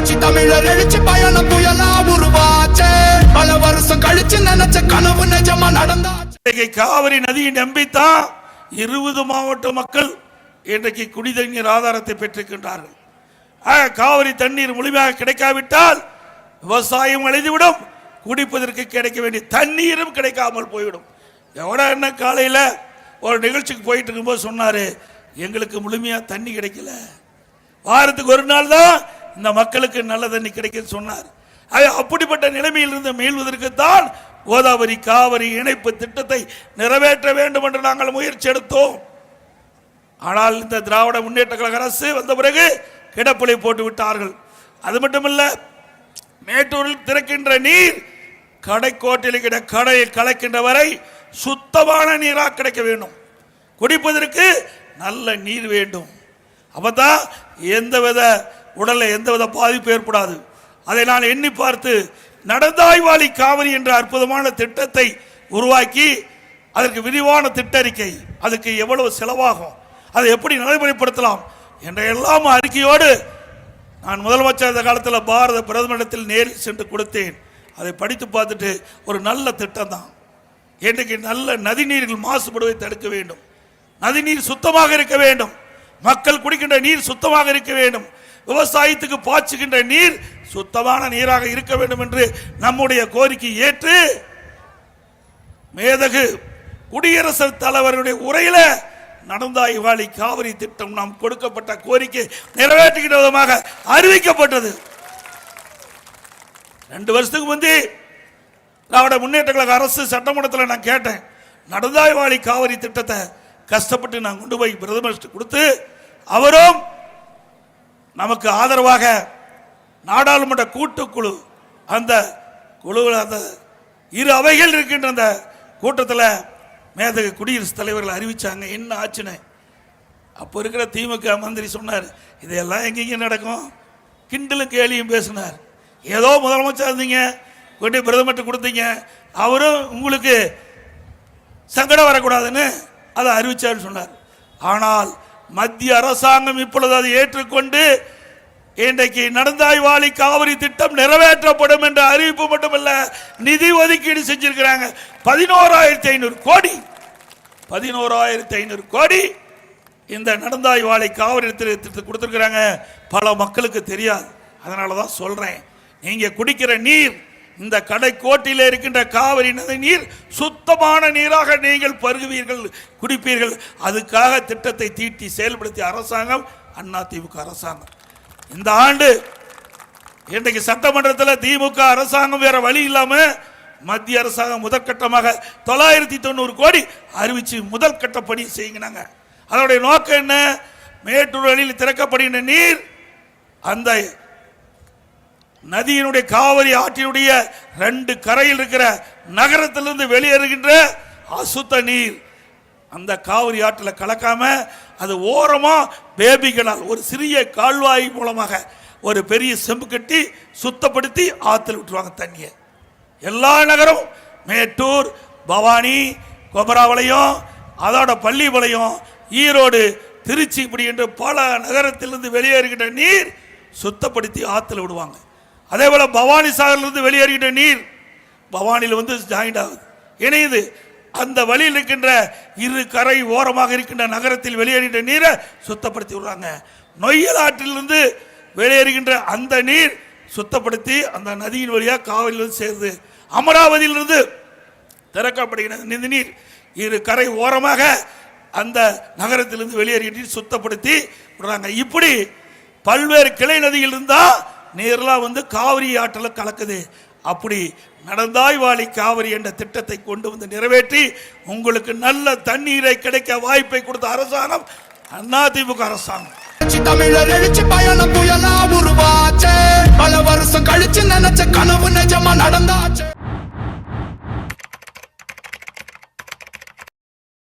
புரட்சி தமிழர் எழுச்சி பயணம் புயலா உருவாச்சே. பல வருஷம் கழிச்சு நினைச்ச கனவு நிஜமா நடந்தாச்சு காவிரி நதியை நம்பித்தான் இருபது மாவட்ட மக்கள் இன்றைக்கு குடிதண்ணீர் ஆதாரத்தை பெற்றிருக்கின்றார்கள். ஆக, காவிரி தண்ணீர் முழுமையாக கிடைக்காவிட்டால் விவசாயம் அழிந்துவிடும் குடிப்பதற்கு கிடைக்க வேண்டிய தண்ணீரும் கிடைக்காமல் போய்விடும். எவ்வளோ என்ன காலையில் ஒரு நிகழ்ச்சிக்கு போயிட்டு இருக்கும்போது சொன்னார் எங்களுக்கு முழுமையாக தண்ணி கிடைக்கல. வாரத்துக்கு ஒரு நாள் தான் இந்த மக்களுக்கு நல்ல தண்ணி கிடைக்குன்னு சொன்னார். அது அப்படிப்பட்ட நிலைமையிலிருந்து மீள்வதற்குத்தான் கோதாவரி காவிரி இணைப்பு திட்டத்தை நிறைவேற்ற வேண்டும் என்று நாங்கள் முயற்சி எடுத்தோம். ஆனால் இந்த திராவிட முன்னேற்ற கழக அரசு வந்த பிறகு கிடப்பிலை போட்டு விட்டார்கள். அது மட்டுமல்ல மேட்டூரில் திறக்கின்ற நீர் கடைக்கோட்டில் இருக்கிற கடையை கலக்கின்ற வரை சுத்தமான நீராக கிடைக்க வேண்டும். குடிப்பதற்கு நல்ல நீர் வேண்டும். அப்பதான் எந்தவித உடலில் எந்தவித பாதிப்பு ஏற்படாது. அதை நான் எண்ணி பார்த்து நடந்தாய்வாளி காவிரி என்ற அற்புதமான திட்டத்தை உருவாக்கி அதற்கு விரிவான திட்டறிக்கை. அதுக்கு எவ்வளவு செலவாகும்? அதை எப்படி நடைமுறைப்படுத்தலாம்? என்ற எல்லாம் அறிக்கையோடு நான் முதலமைச்சர் இந்த காலத்தில் பாரத பிரதமரிடத்தில் நேரில் சென்று கொடுத்தேன். அதை படித்து பார்த்துட்டு ஒரு நல்ல திட்டம் தான் இன்றைக்கு நல்ல நதிநீர்கள் மாசுபடுவதை தடுக்க வேண்டும். நதிநீர் சுத்தமாக இருக்க வேண்டும். மக்கள் குடிக்கின்ற நீர் சுத்தமாக இருக்க வேண்டும். விவசாயத்துக்கு பாய்ச்சுகின்ற நீர் சுத்தமான நீராக இருக்க வேண்டும் என்று நம்முடைய கோரிக்கை ஏற்று மேதகு குடியரசுத் தலைவருடைய உரையில நடந்தாய்வாளி காவிரி திட்டம் நாம் கொடுக்கப்பட்ட கோரிக்கை நிறைவேற்றுகின்ற விதமாக அறிவிக்கப்பட்டது. ரெண்டு வருஷத்துக்கு முந்தி திராவிட முன்னேற்ற கழக அரசு சட்டமன்றத்தில் நான் கேட்டேன் நடந்தாய் வாழி காவிரி திட்டத்தை கஷ்டப்பட்டு நான் கொண்டு போய் பிரதமர் கொடுத்து அவரும் நமக்கு ஆதரவாக நாடாளுமன்ற கூட்டுக்குழு அந்த குழுவில் அந்த இரு அவைகள் இருக்கின்ற அந்த கூட்டத்தில் மேதகு குடியரசுத் தலைவர்கள் அறிவித்தாங்க என்ன ஆச்சுன்னு. அப்போ இருக்கிற திமுக மந்திரி சொன்னார் இதெல்லாம் எங்கெங்க நடக்கும்? கிண்டலும் கேலியும் பேசினார். ஏதோ முதலமைச்சர் இருந்தீங்க கொண்டு பிரதமர்கிட்ட கொடுத்தீங்க அவரும் உங்களுக்கு சங்கடம் வரக்கூடாதுன்னு அதை அறிவிச்சார் சொன்னார். ஆனால் மத்திய அரசாங்கம் இப்பொழுது அதை ஏற்றுக்கொண்டு இன்றைக்கு நடந்தாய்வாளி காவிரி திட்டம் நிறைவேற்றப்படும் என்ற அறிவிப்பு மட்டுமல்ல நிதி ஒதுக்கீடு செஞ்சிருக்கிறாங்க. பதினோராயிரத்தி ஐநூறு கோடி. பதினோராயிரத்தி ஐநூறு கோடி இந்த நடந்தாய்வாளி காவிரி திட்டத்தை கொடுத்துருக்குறாங்க. பல மக்களுக்கு தெரியாது. அதனால தான் சொல்கிறேன் நீங்கள் குடிக்கிற நீர் இந்த கடைக்கோட்டிலே இருக்கின்ற காவிரி நதி நீர் சுத்தமான நீராக நீங்கள் பருகுவீர்கள் குடிப்பீர்கள். அதுக்காக திட்டத்தை தீட்டி செயல்படுத்திய அரசாங்கம் அண்ணா திமுக அரசாங்கம். இந்த ஆண்டு இன்றைக்கு சட்டமன்றத்தில் திமுக அரசாங்கம் வேற வழி இல்லாம மத்திய அரசாங்கம் முதற்கட்டமாக தொள்ளாயிரத்தி தொண்ணூறு கோடி அறிவிச்சு முதல் கட்ட பணி செய்யுங்க அதனுடைய நோக்கம் என்ன? மேட்டூர் வழியில் திறக்கப்படுகின்ற நீர் அந்த நதியினுடைய காவிரி ஆற்றினுடைய ரெண்டு கரையில் இருக்கிற நகரத்திலிருந்து வெளியேறுகின்ற அசுத்த நீர். அந்த காவிரி ஆற்றில் கலக்காம அது ஓரமாக பேபிகளால் ஒரு சிறிய கால்வாய் மூலமாக ஒரு பெரிய செம்பு கட்டி சுத்தப்படுத்தி ஆற்றில் விட்டுருவாங்க தண்ணியை. எல்லா நகரம் மேட்டூர் பவானி கொமராவளையம் அதோட பள்ளிபாளையம் ஈரோடு திருச்சி இப்படி என்று பல நகரத்திலிருந்து வெளியேறுகின்ற நீர் சுத்தப்படுத்தி ஆற்றுல விடுவாங்க. அதே போல பவானி சாகரிலிருந்து வெளியேறிக்கிட்ட நீர் பவானியில் வந்து ஜாயிண்ட் ஆகுது. இணையுது. அந்த வழியில் இருக்கின்ற இரு கரை ஓரமாக இருக்கின்ற நகரத்தில் வெளியேறுகின்ற நீரை சுத்தப்படுத்தி விடுறாங்க. நொய்யல் ஆற்றிலிருந்து வெளியேறுகின்ற அந்த நீர் சுத்தப்படுத்தி அந்த நதியின் வழியாக காவிரியிலிருந்து சேருது. அமராவதியிலிருந்து திறக்கப்படுகிற இந்த நீர் இரு கரை ஓரமாக அந்த நகரத்திலிருந்து வெளியேறுகின்ற நீர் சுத்தப்படுத்தி விடுறாங்க. இப்படி பல்வேறு கிளை நதியில் இருந்தால் நீர்லாம் வந்து காவிரி ஆற்றில் கலக்குது. அப்படி நடந்தாய் வாழி காவிரி என்ற திட்டத்தை கொண்டு வந்து நிறைவேற்றி உங்களுக்கு நல்ல தண்ணீரை கிடைக்க வாய்ப்பை கொடுத்த அரசாங்கம் அதிமுக அரசாங்கம். தமிழர் எழுச்சி பயணம் புயலா உருவாச்சே. பல வருஷம் கழிச்சு நினைச்ச கனவு நிஜமா நடந்தாச்சு.